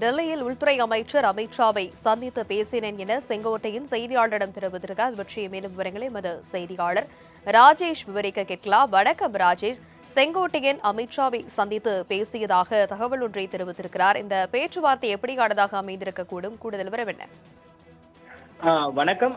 டெல்லியில் உள்துறை அமைச்சர் அமித்ஷாவை சந்தித்து பேசினேன் என செங்கோட்டையின் செய்தியாளரிடம் தெரிவித்திருக்கார் அது பற்றிய மேலும் விவரங்களை எமது செய்தியாளர் ராஜேஷ் விவரிக்க கேட்கலாம். வணக்கம் ராஜேஷ். செங்கோட்டையன் அமித்ஷாவை சந்தித்து பேசியதாக தகவல் ஒன்றை தெரிவித்திருக்கிறார். இந்த பேச்சுவார்த்தை எப்படி எப்படியானதாக அமைந்திருக்கக்கூடும்? கூடுதல் விவரம் என்ன? வணக்கம்.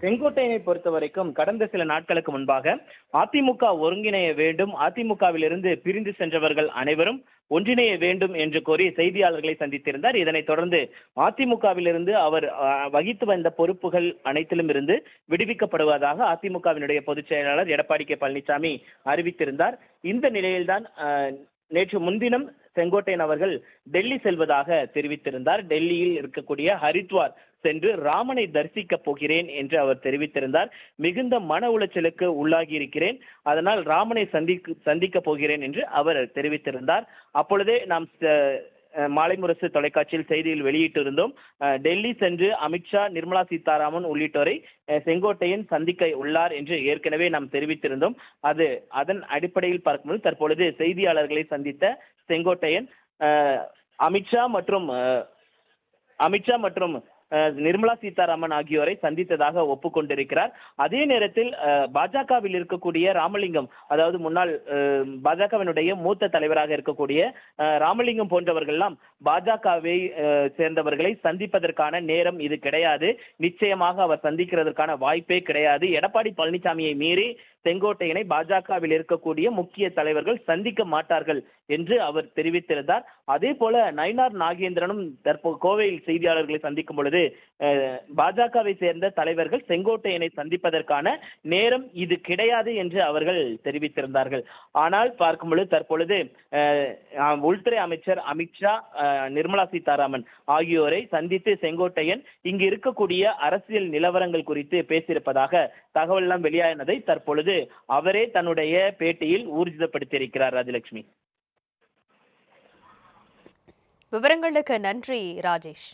செங்கோட்டையனை பொறுத்த வரைக்கும் கடந்த சில நாட்களுக்கு முன்பாக அதிமுக ஒருங்கிணைய வேண்டும் அதிமுகவிலிருந்து பிரிந்து சென்றவர்கள் அனைவரும் ஒன்றிணைய வேண்டும் என்று கோரி செய்தியாளர்களை சந்தித்திருந்தார். இதனைத் தொடர்ந்து அதிமுகவிலிருந்து அவர் வகித்து வந்த பொறுப்புகள் அனைத்திலும் இருந்து விடுவிக்கப்படுவதாக அதிமுகவினுடைய பொதுச் செயலாளர் எடப்பாடி கே. பழனிசாமி அறிவித்திருந்தார். இந்த நிலையில்தான் நேற்று முன்தினம் செங்கோட்டையன் அவர்கள் டெல்லி செல்வதாக தெரிவித்திருந்தார். டெல்லியில் இருக்கக்கூடிய ஹரித்வார் சென்று ராமனை தரிசிக்க போகிறேன் என்று அவர் தெரிவித்திருந்தார். மிகுந்த மன உளைச்சலுக்கு உள்ளாகி இருக்கிறேன் அதனால் ராமனை சந்திக்க சந்திக்க போகிறேன் என்று அவர் தெரிவித்திருந்தார். அப்பொழுதே நாம் மாலை முரசு தொலைக்காட்சியில் செய்தியில் வெளியிட்டிருந்தோம். டெல்லி சென்று அமித்ஷா நிர்மலா சீதாராமன் உள்ளிட்டோரை செங்கோட்டையன் சந்திக்க உள்ளார் என்று ஏற்கனவே நாம் தெரிவித்திருந்தோம். அது அதன் அடிப்படையில் பார்க்கும்போது தற்பொழுது செய்தியாளர்களை சந்தித்த செங்கோட்டையன் அமித்ஷா மற்றும் அமித்ஷா மற்றும் நிர்மலா சீதாராமன் ஆகியோரை சந்தித்ததாக ஒப்புக்கொண்டிருக்கிறார். அதே நேரத்தில் பாஜகவில் இருக்கக்கூடிய ராமலிங்கம் அதாவது முன்னாள் பாஜகவினுடைய மூத்த தலைவராக இருக்கக்கூடிய ராமலிங்கம் ராமலிங்கம் போன்றவர்கள்லாம் பாஜகவை சேர்ந்தவர்களை சந்திப்பதற்கான நேரம் இது கிடையாது. நிச்சயமாக அவர் சந்திக்கிறதற்கான வாய்ப்பே கிடையாது. எடப்பாடி பழனிசாமியை மீறி செங்கோட்டையனை பாஜகவில் இருக்கக்கூடிய முக்கிய தலைவர்கள் சந்திக்க மாட்டார்கள் என்று அவர் தெரிவித்திருந்தார். அதே போல நயினார் நாகேந்திரனும் தற்போது கோவையில் செய்தியாளர்களை சந்திக்கும் பொழுது பாஜகவை சேர்ந்த தலைவர்கள் செங்கோட்டையனை சந்திப்பதற்கான நேரம் இது கிடையாது என்று அவர்கள் தெரிவித்திருந்தார்கள். ஆனால் பார்க்கும் பொழுது தற்பொழுது அஹ், உள்துறை அமைச்சர் அமித்ஷா அஹ், நிர்மலா சீதாராமன் ஆகியோரை சந்தித்து செங்கோட்டையன் இங்கு இருக்கக்கூடிய அரசியல் நிலவரங்கள் குறித்து பேசியிருப்பதாக தகவல் எல்லாம் வெளியானதை தற்பொழுது அவரே தன்னுடைய பேட்டியில் ஊர்ஜிதப்படுத்தியிருக்கிறார் ராஜலட்சுமி. விவரங்களுக்கு நன்றி ராஜேஷ்.